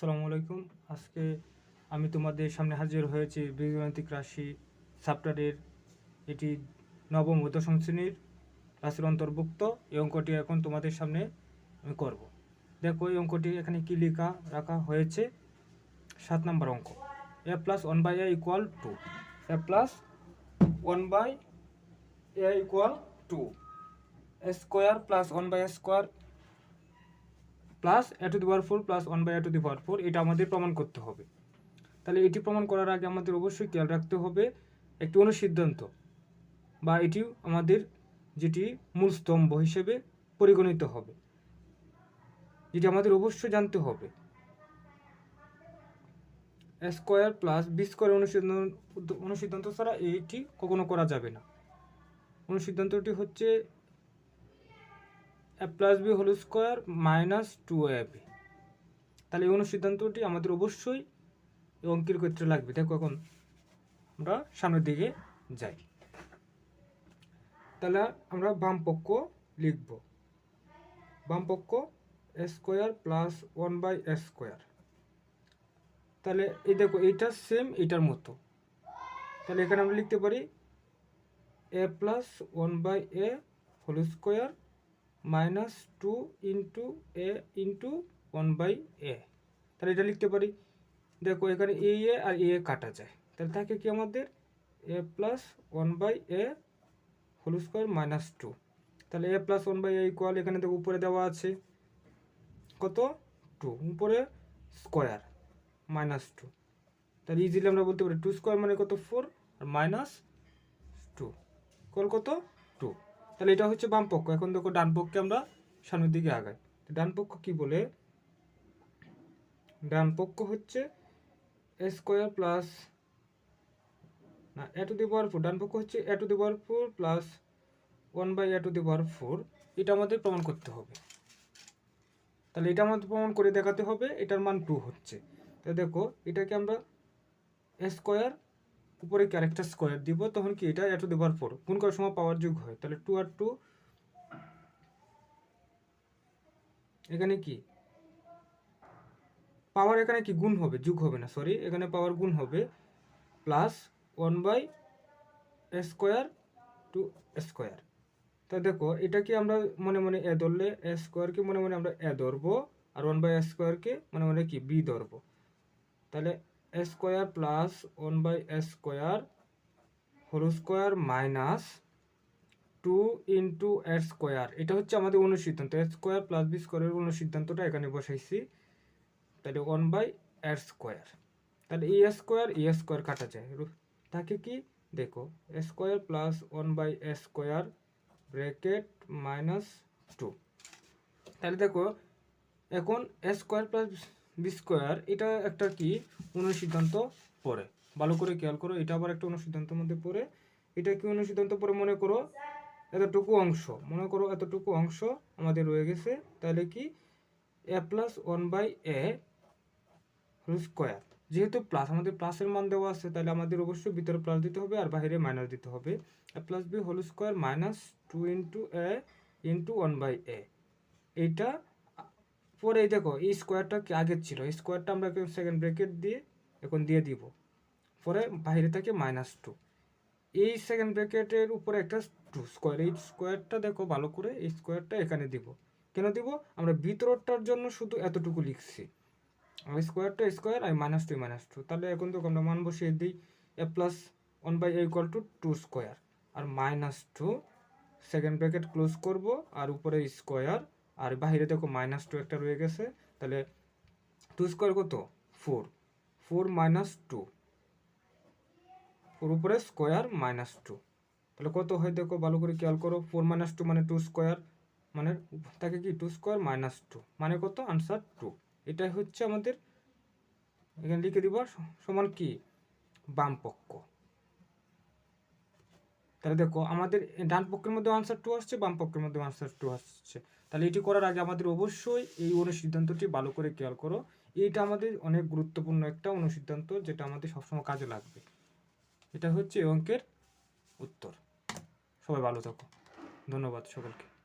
আসসালামু আলাইকুম। আজকে আমি তোমাদের সামনে হাজির হয়েছি বীজগণিতিক রাশি সাপ্টারের এটি নবম ও দশম শ্রেণির রাশির অন্তর্ভুক্ত। এই অঙ্কটি এখন তোমাদের সামনে আমি করব। দেখো, এই অঙ্কটি এখানে কি লেখা, রাখা হয়েছে? সাত নম্বর অঙ্ক। A plus one by A equal to. A plus one by A equal to. Square plus one by square plus A to the power four plus one by A to the power four এটা আমাদের প্রমাণ করতে হবে। তাহলে এটি প্রমাণ করার আগে আমাদের অবশ্যই খেয়াল রাখতে হবে একটি অনুসিদ্ধান্ত বা এটি আমাদের যেটি মূল স্তম্ভ হিসেবে পরিগণিত হবে, যেটি আমাদের অবশ্যই জানতে হবে। স্কোয়ার প্লাস বি স্কোয়ার অনুসিদ্ধান্ত অনুসিদ্ধান্ত ছাড়া এইটি কখনো করা যাবে না। অনুসিদ্ধান্তটি হচ্ছে A plus B whole square minus two A B তাহলে এই অনুসিদ্ধান্তটি আমাদের অবশ্যই অঙ্কের ক্ষেত্রে লাগবে। দেখো এখন আমরা সামনের দিকে যাই। তাহলে আমরা বাম পক্ষ লিখব। বাম পক্ষ square plus one by square তাহলে এই দেখো এইটা সেম এইটার মতো। তাহলে এখানে আমরা লিখতে পারি A plus one by A whole square minus two into A into one by A তাহলে এটা লিখতে পারি। দেখো, এখানে এ এ আর এ কাটা যায়। তাহলে থাকে কি আমাদের? A plus one by A whole square minus two তাহলে A plus one by A equal এখানে দেখো, উপরে দেওয়া আছে। কত? টু উপরে স্কোয়ার মাইনাস টু তাহলে ইজিলি আমরা বলতে পারি টু স্কোয়ার মানে কত? ফোর আর মাইনাস টু কল কত? টু তাহলে এটা হচ্ছে বাম পক্ষ। এখন দেখো ডান পক্ষে আমরা সামনের দিকে আগাই। ডান পক্ষ কি বলে? ডান পক্ষ হচ্ছে এ স্কোয়ার প্লাস না এ টু দি পাওয়ার ফোর ডান পক্ষ হচ্ছে A to the power four plus one by A to the power four এটা আমাদের প্রমাণ করতে হবে। তাহলে এটা আমাদের প্রমাণ করে দেখাতে হবে। এটার মান টু হচ্ছে। তাহলে দেখো, এটাকে আমরা স্কোয়ার উপরে ক্যারেক্টার স্কোয়ার দিব, তখন কি এটা এ টু পর? গুণ করার সময় পাওয়ার যোগ হয়। তাহলে টু আর টু এখানে কি? পাওয়ার এখানে কি? গুণ হবে, যোগ হবে না সরি এখানে পাওয়ার গুণ হবে plus one by square two square তা দেখো, এটাকে আমরা মনে মনে এ ধরলে এ স্কোয়ারকে মনে মনে আমরা এ ধরবো, আর ওয়ান বাই স্কোয়ারকে মনে মনে কি? বি ধরবো। তাহলে square plus one by square whole square minus two into A square. এটা হচ্ছে আমাদের অনুসিদ্ধান্ত। এ স্কোয়ার প্লাস বি স্কোয়ারের অনুসিদ্ধান্তটা এখানে বসাইছি। তাহলে ওয়ান বাই এর স্কোয়ার। তাহলে ই স্কোয়ার ই স্কোয়ার কাটা যায়। তাকে কি? দেখো square plus one by square bracket minus two. তাহলে দেখো, এখন স্কোয়ার প্লাস বি স্কোয়ার এটা একটা কি? অনুসিদ্ধান্ত পড়ে। ভালো করে খেয়াল করো, এটা আবার একটা অনুসিদ্ধান্তের মধ্যে পড়ে। এটা কি অনুসিদ্ধান্ত পড়ে মনে করো? এতটুকু অংশ। মনে করো এতটুকু অংশ আমাদের রয়ে গেছে। তাহলে কি? A plus one by A whole square যেহেতু প্লাস আমাদের প্লাসের মান দেওয়া আছে, তাহলে আমাদের অবশ্যই ভিতরে প্লাস দিতে হবে আর বাইরে মাইনাস দিতে হবে। A plus B whole square minus two into A into one by A এইটা পরে এই দেখো, এই স্কোয়ারটা আগের ছিল? স্কোয়ারটা আমরা সেকেন্ড ব্রেকেট দিয়ে এখন দিয়ে দিব। পরে বাইরে থাকে মাইনাস টু এই সেকেন্ড ব্র্যাকেটের উপরে একটা টু স্কোয়ার এই স্কোয়ারটা দেখো ভালো করে, এই স্কোয়ারটা এখানে দিব। কেন দিব? আমরা ভিতরটার জন্য শুধু এতটুকু লিখছি। আর স্কোয়ারটা স্কোয়ার আর মাইনাস টু মাইনাস টু তাহলে এখন তো আমরা মান বসিয়ে দিই। A plus one by A equal to two square R minus two second bracket close করব। আর উপরে স্কোয়ার আর বাইরে দেখো মাইনাস টু একটা রয়ে গেছে, তাহলে টু স্কোয়ার কত? ফোর ফোর মাইনাস টু ওর উপরে স্কোয়ার মাইনাস টু তাহলে কত হয় দেখো, ভালো করে খেয়াল করো ফোর মাইনাস টু মানে টু স্কোয়ার মানে তাকে কি? টু স্কোয়ার মাইনাস টু মানে কত? আনসার টু এটাই হচ্ছে আমাদের, এখানে লিখে দিব, সমান কি? বাম পক্ষ তাহলে দেখো আমাদের ডান পক্ষের মধ্যে আনসার টু আসছে, বাম পক্ষের মধ্যে আনসার টু আসছে। তাহলে এটি করার আগে আমাদের অবশ্যই এই অনুসিদ্ধান্তটি ভালো করে খেয়াল করো। এইটা আমাদের অনেক গুরুত্বপূর্ণ একটা অনুসিদ্ধান্ত যেটা আমাদের সবসময় কাজে লাগবে। এটা হচ্ছে অঙ্কের উত্তর। সবাই ভালো থাকো। ধন্যবাদ সকলকে।